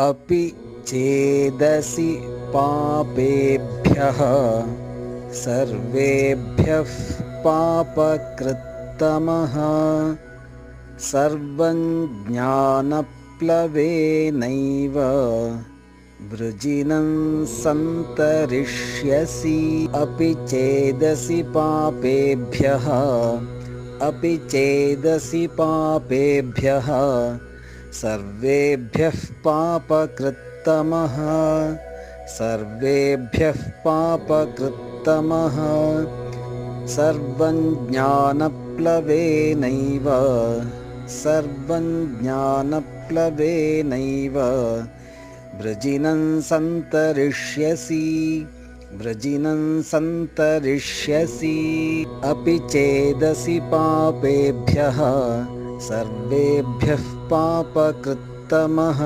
अपि चेदसि पापेभ्यः सर्वेभ्यः पापकृत्तमः सर्वं ज्ञानप्लवेनैव वृजिनं सन्तरिष्यसि अपि चेदसि पापेभ्यः अपि चेदसि पापेभ्यः सर्वेभ्यः पापकृत्तमः। सर्वेभ्यः पापकृत्तमः। सर्वं ज्ञानप्लवेनैव। सर्वं ज्ञानप्लवेनैव। वृजिनं सन्तरिष्यसि वृजिनं सन्तरिष्यसि। अपि चेदसि पापेभ्यः सर्वेभ्यः पापकृत्तमः